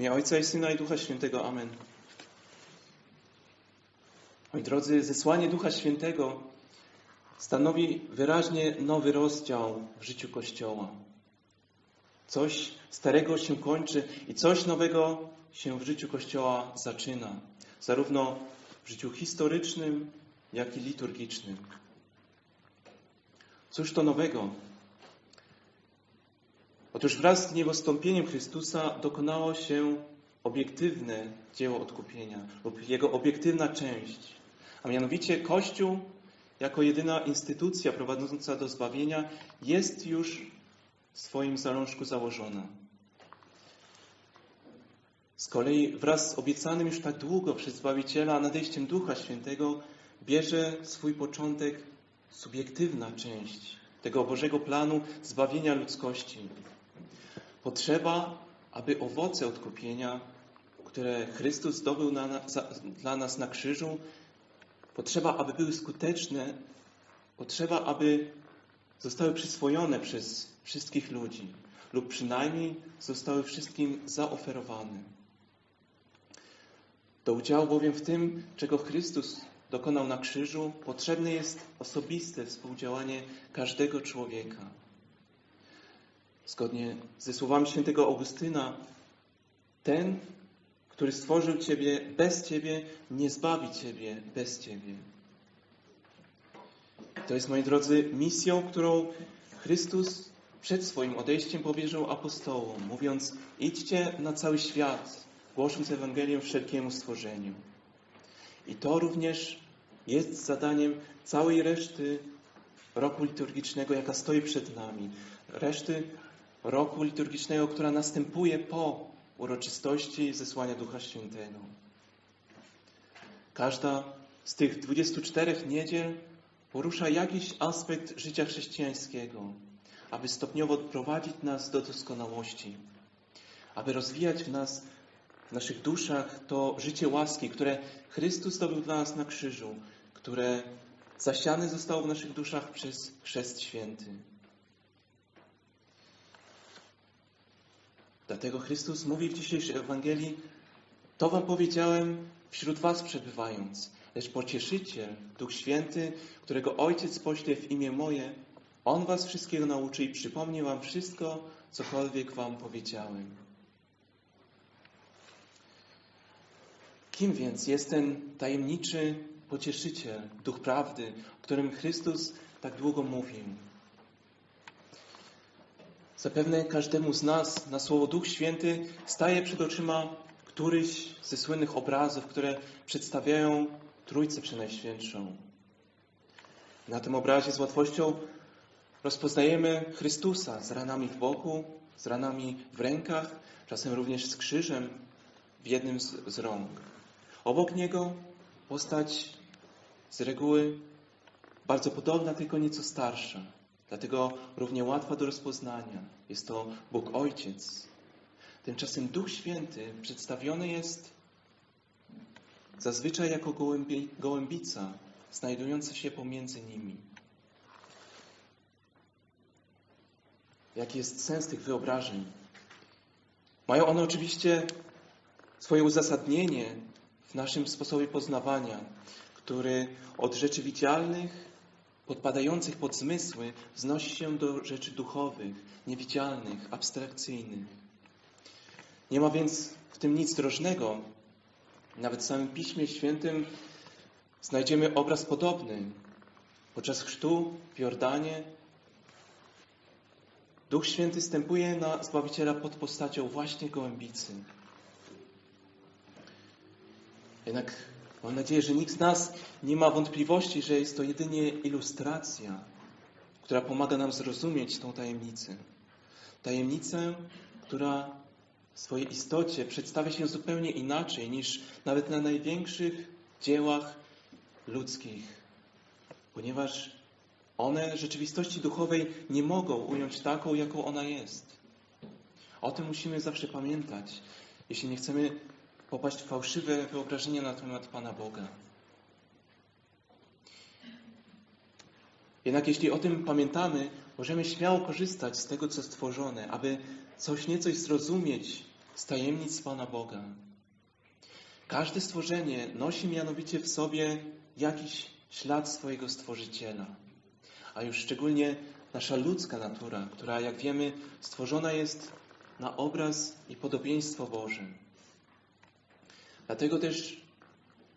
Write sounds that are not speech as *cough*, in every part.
imię Ojca i Syna i Ducha Świętego. Amen. Moi drodzy, zesłanie Ducha Świętego stanowi wyraźnie nowy rozdział w życiu Kościoła. Coś starego się kończy i coś nowego się w życiu Kościoła zaczyna, zarówno w życiu historycznym, jak i liturgicznym. Cóż to nowego? Otóż wraz z niewostąpieniem Chrystusa dokonało się obiektywne dzieło odkupienia lub jego obiektywna część, a mianowicie Kościół jako jedyna instytucja prowadząca do zbawienia jest już w swoim zalążku założona. Z kolei wraz z obiecanym już tak długo przez Zbawiciela nadejściem Ducha Świętego bierze swój początek subiektywna część tego Bożego planu zbawienia ludzkości. Potrzeba, aby owoce odkupienia, które Chrystus zdobył na, za, dla nas na krzyżu, potrzeba, aby były skuteczne, potrzeba, aby zostały przyswojone przez wszystkich ludzi lub przynajmniej zostały wszystkim zaoferowane. Do udziału bowiem w tym, czego Chrystus dokonał na krzyżu, potrzebne jest osobiste współdziałanie każdego człowieka. Zgodnie ze słowami świętego Augustyna, ten, który stworzył Ciebie bez Ciebie, nie zbawi Ciebie bez Ciebie. To jest, moi drodzy, misją, którą Chrystus przed swoim odejściem powierzył apostołom, mówiąc: idźcie na cały świat, głosząc Ewangelię wszelkiemu stworzeniu. I to również jest zadaniem całej reszty roku liturgicznego, jaka stoi przed nami. Reszty roku liturgicznego, która następuje po uroczystości zesłania Ducha Świętego. Każda z tych 24 niedziel porusza jakiś aspekt życia chrześcijańskiego, aby stopniowo prowadzić nas do doskonałości, aby rozwijać w nas, w naszych duszach to życie łaski, które Chrystus zdobył dla nas na krzyżu, które zasiane zostało w naszych duszach przez Chrzest Święty. Dlatego Chrystus mówi w dzisiejszej Ewangelii: To wam powiedziałem wśród was przebywając, lecz pocieszyciel, Duch Święty, którego Ojciec pośle w imię moje, On was wszystkiego nauczy i przypomni wam wszystko, cokolwiek wam powiedziałem. Kim więc jest ten tajemniczy pocieszyciel, Duch Prawdy, o którym Chrystus tak długo mówił? Zapewne każdemu z nas na słowo Duch Święty staje przed oczyma któryś ze słynnych obrazów, które przedstawiają Trójcę Przenajświętszą. Na tym obrazie z łatwością rozpoznajemy Chrystusa z ranami w boku, z ranami w rękach, czasem również z krzyżem w jednym z, z rąk. Obok Niego postać z reguły bardzo podobna, tylko nieco starsza. Dlatego równie łatwa do rozpoznania. Jest to Bóg Ojciec. Tymczasem Duch Święty przedstawiony jest zazwyczaj jako gołębi, gołębica, znajdująca się pomiędzy nimi. Jaki jest sens tych wyobrażeń? Mają one oczywiście swoje uzasadnienie w naszym sposobie poznawania, który od rzeczy widzialnych podpadających pod zmysły, wznosi się do rzeczy duchowych, niewidzialnych, abstrakcyjnych. Nie ma więc w tym nic drożnego. Nawet w samym Piśmie Świętym znajdziemy obraz podobny. Podczas chrztu w Jordanie Duch Święty stępuje na Zbawiciela pod postacią właśnie gołębicy. Jednak Mam nadzieję, że nikt z nas nie ma wątpliwości, że jest to jedynie ilustracja, która pomaga nam zrozumieć tą tajemnicę. Tajemnicę, która w swojej istocie przedstawia się zupełnie inaczej niż nawet na największych dziełach ludzkich, ponieważ one rzeczywistości duchowej nie mogą ująć taką, jaką ona jest. O tym musimy zawsze pamiętać, jeśli nie chcemy popaść w fałszywe wyobrażenia na temat Pana Boga. Jednak jeśli o tym pamiętamy, możemy śmiało korzystać z tego, co stworzone, aby coś niecoś zrozumieć z tajemnic Pana Boga. Każde stworzenie nosi mianowicie w sobie jakiś ślad swojego Stworzyciela, a już szczególnie nasza ludzka natura, która, jak wiemy, stworzona jest na obraz i podobieństwo Boże. Dlatego też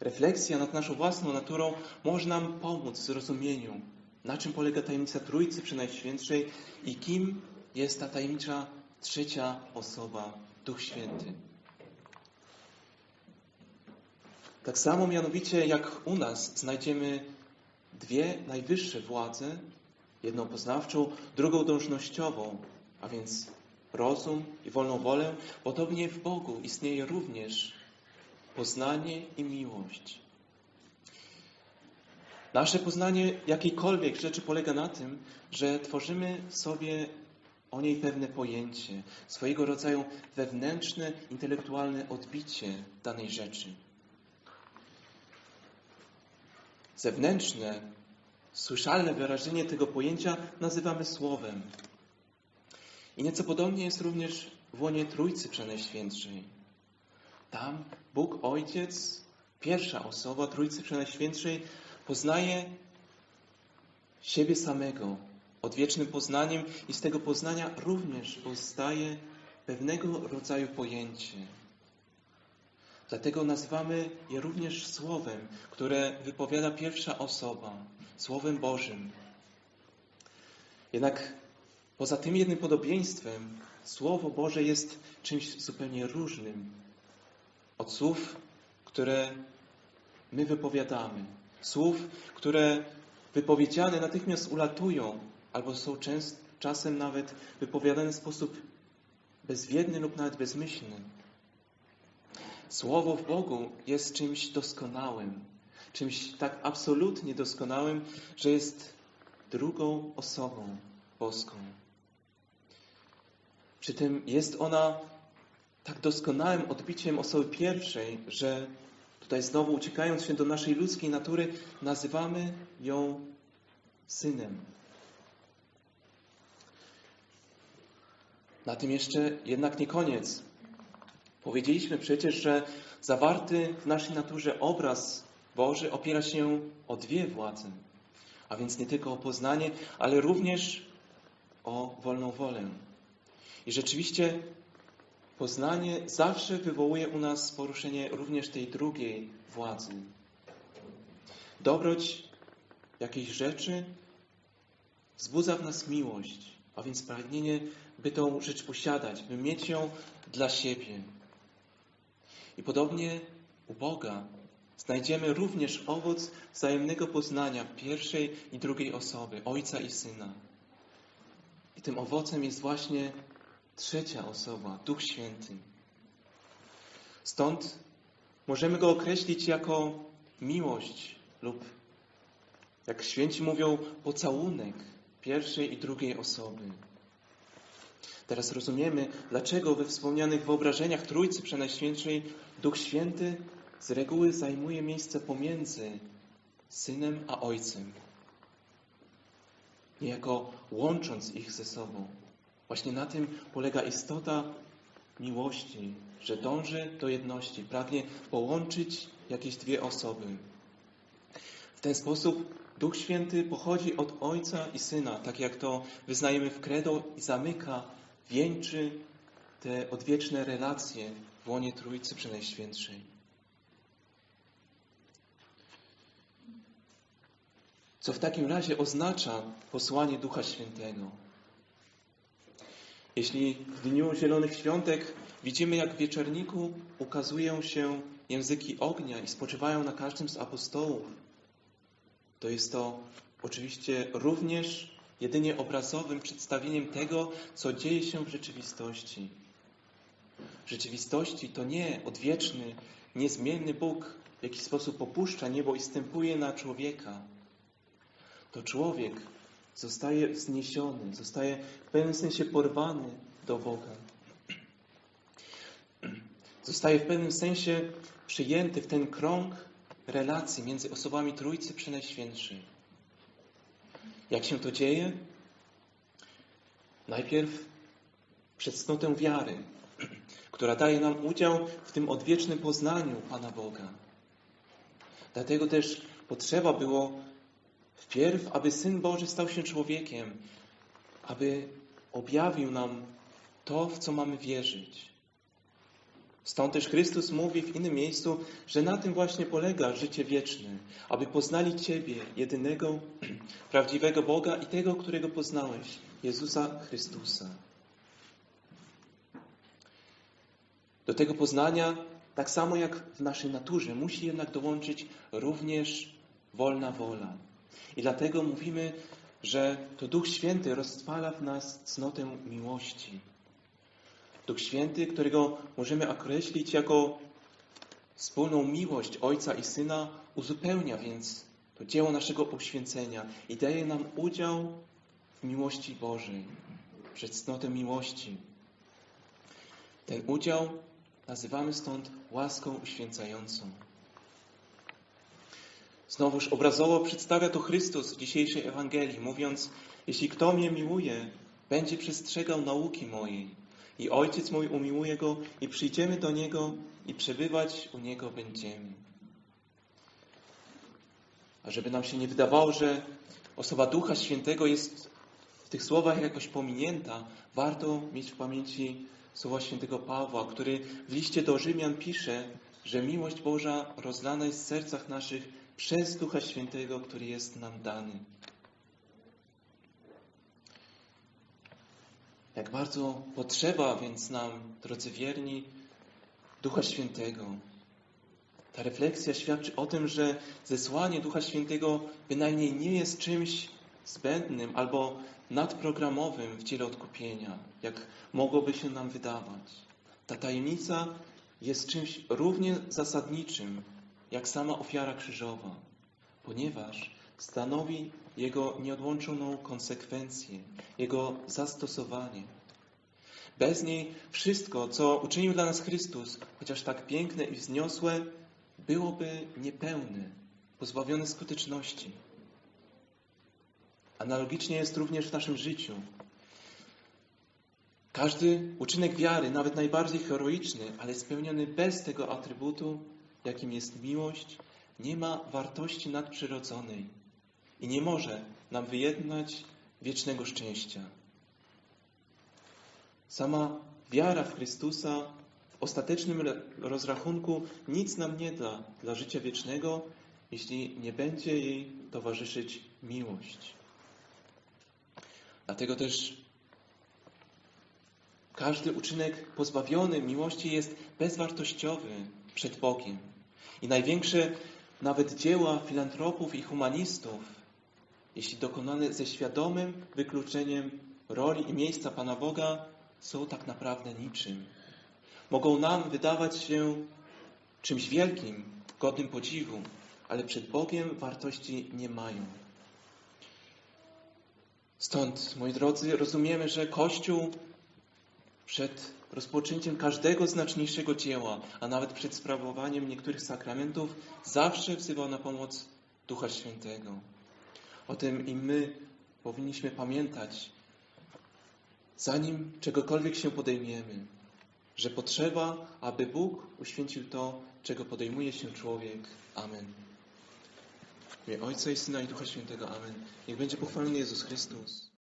refleksja nad naszą własną naturą może nam pomóc w zrozumieniu, na czym polega tajemnica Trójcy Przenajświętszej i kim jest ta tajemnicza trzecia osoba, Duch Święty. Tak samo mianowicie jak u nas znajdziemy dwie najwyższe władze, jedną poznawczą, drugą dążnościową, a więc rozum i wolną wolę, podobnie w Bogu istnieje również poznanie i miłość. Nasze poznanie jakiejkolwiek rzeczy polega na tym, że tworzymy sobie o niej pewne pojęcie, swojego rodzaju wewnętrzne, intelektualne odbicie danej rzeczy. Zewnętrzne, słyszalne wyrażenie tego pojęcia nazywamy słowem. I nieco podobnie jest również w łonie Trójcy Przenajświętszej. Tam Bóg Ojciec, pierwsza osoba Trójcy Przenajświętszej, poznaje siebie samego odwiecznym poznaniem i z tego poznania również powstaje pewnego rodzaju pojęcie. Dlatego nazywamy je również Słowem, które wypowiada pierwsza osoba, Słowem Bożym. Jednak poza tym jednym podobieństwem, Słowo Boże jest czymś zupełnie różnym od słów, które my wypowiadamy. Słów, które wypowiedziane natychmiast ulatują, albo są częst, czasem nawet wypowiadane w sposób bezwiedny lub nawet bezmyślny. Słowo w Bogu jest czymś doskonałym, czymś tak absolutnie doskonałym, że jest drugą osobą boską. Przy tym jest ona tak doskonałym odbiciem osoby pierwszej, że tutaj znowu uciekając się do naszej ludzkiej natury, nazywamy ją synem. Na tym jeszcze jednak nie koniec. Powiedzieliśmy przecież, że zawarty w naszej naturze obraz Boży opiera się o dwie władze, a więc nie tylko o poznanie, ale również o wolną wolę. I rzeczywiście poznanie zawsze wywołuje u nas poruszenie również tej drugiej władzy. Dobroć jakiejś rzeczy wzbudza w nas miłość, a więc pragnienie, by tą rzecz posiadać, by mieć ją dla siebie. I podobnie u Boga znajdziemy również owoc wzajemnego poznania pierwszej i drugiej osoby, Ojca i Syna. I tym owocem jest właśnie trzecia osoba, Duch Święty. Stąd możemy go określić jako miłość lub, jak święci mówią, pocałunek pierwszej i drugiej osoby. Teraz rozumiemy, dlaczego we wspomnianych wyobrażeniach Trójcy Przenajświętszej Duch Święty z reguły zajmuje miejsce pomiędzy Synem a Ojcem, niejako łącząc ich ze sobą. Właśnie na tym polega istota miłości, że dąży do jedności, pragnie połączyć jakieś dwie osoby. W ten sposób Duch Święty pochodzi od Ojca i Syna, tak jak to wyznajemy w credo i zamyka, wieńczy te odwieczne relacje w łonie Trójcy Przenajświętszej. Co w takim razie oznacza posłanie Ducha Świętego? Jeśli w dniu Zielonych Świątek widzimy, jak w wieczorniku ukazują się języki ognia i spoczywają na każdym z apostołów, to jest to oczywiście również jedynie obrazowym przedstawieniem tego, co dzieje się w rzeczywistości. W rzeczywistości to nie odwieczny, niezmienny Bóg w jakiś sposób opuszcza niebo i stępuje na człowieka. To człowiek zostaje wzniesiony, zostaje w pewnym sensie porwany do Boga. Zostaje w pewnym sensie przyjęty w ten krąg relacji między osobami Trójcy Przenajświętszej. Jak się to dzieje? Najpierw przez cnotę wiary, która daje nam udział w tym odwiecznym poznaniu Pana Boga. Dlatego też potrzeba było wpierw, aby Syn Boży stał się człowiekiem, aby objawił nam to, w co mamy wierzyć. Stąd też Chrystus mówi w innym miejscu, że na tym właśnie polega życie wieczne, aby poznali Ciebie, jedynego, *clears throat* prawdziwego Boga i tego, którego poznałeś, Jezusa Chrystusa. Do tego poznania, tak samo jak w naszej naturze, musi jednak dołączyć również wolna wola. I dlatego mówimy, że to Duch Święty rozpala w nas cnotę miłości. Duch Święty, którego możemy określić jako wspólną miłość Ojca i Syna, uzupełnia więc to dzieło naszego uświęcenia i daje nam udział w miłości Bożej, przez cnotę miłości. Ten udział nazywamy stąd łaską uświęcającą. Znowuż obrazowo przedstawia to Chrystus w dzisiejszej Ewangelii, mówiąc: Jeśli kto mnie miłuje, będzie przestrzegał nauki mojej, i Ojciec mój umiłuje go, i przyjdziemy do niego, i przebywać u niego będziemy. A żeby nam się nie wydawało, że osoba Ducha Świętego jest w tych słowach jakoś pominięta, warto mieć w pamięci słowa świętego Pawła, który w liście do Rzymian pisze, że miłość Boża rozlana jest w sercach naszych przez Ducha Świętego, który jest nam dany. Jak bardzo potrzeba więc nam, drodzy wierni, Ducha Świętego. Ta refleksja świadczy o tym, że zesłanie Ducha Świętego bynajmniej nie jest czymś zbędnym albo nadprogramowym w dziele odkupienia, jak mogłoby się nam wydawać. Ta tajemnica jest czymś równie zasadniczym, jak sama ofiara krzyżowa, ponieważ stanowi jego nieodłączoną konsekwencję, jego zastosowanie. Bez niej wszystko, co uczynił dla nas Chrystus, chociaż tak piękne i wzniosłe, byłoby niepełne, pozbawione skuteczności. Analogicznie jest również w naszym życiu. Każdy uczynek wiary, nawet najbardziej heroiczny, ale spełniony bez tego atrybutu, jakim jest miłość, nie ma wartości nadprzyrodzonej i nie może nam wyjednać wiecznego szczęścia. Sama wiara w Chrystusa w ostatecznym rozrachunku nic nam nie da dla życia wiecznego, jeśli nie będzie jej towarzyszyć miłość. Dlatego też każdy uczynek pozbawiony miłości jest bezwartościowy przed Bogiem. I największe nawet dzieła filantropów i humanistów, jeśli dokonane ze świadomym wykluczeniem roli i miejsca Pana Boga, są tak naprawdę niczym. Mogą nam wydawać się czymś wielkim, godnym podziwu, ale przed Bogiem wartości nie mają. Stąd, moi drodzy, rozumiemy, że Kościół przed rozpoczęciem każdego znaczniejszego dzieła, a nawet przed sprawowaniem niektórych sakramentów, zawsze wzywał na pomoc Ducha Świętego. O tym i my powinniśmy pamiętać, zanim czegokolwiek się podejmiemy, że potrzeba, aby Bóg uświęcił to, czego podejmuje się człowiek. Amen. W imię Ojca i Syna i Ducha Świętego. Amen. Niech będzie pochwalony Jezus Chrystus.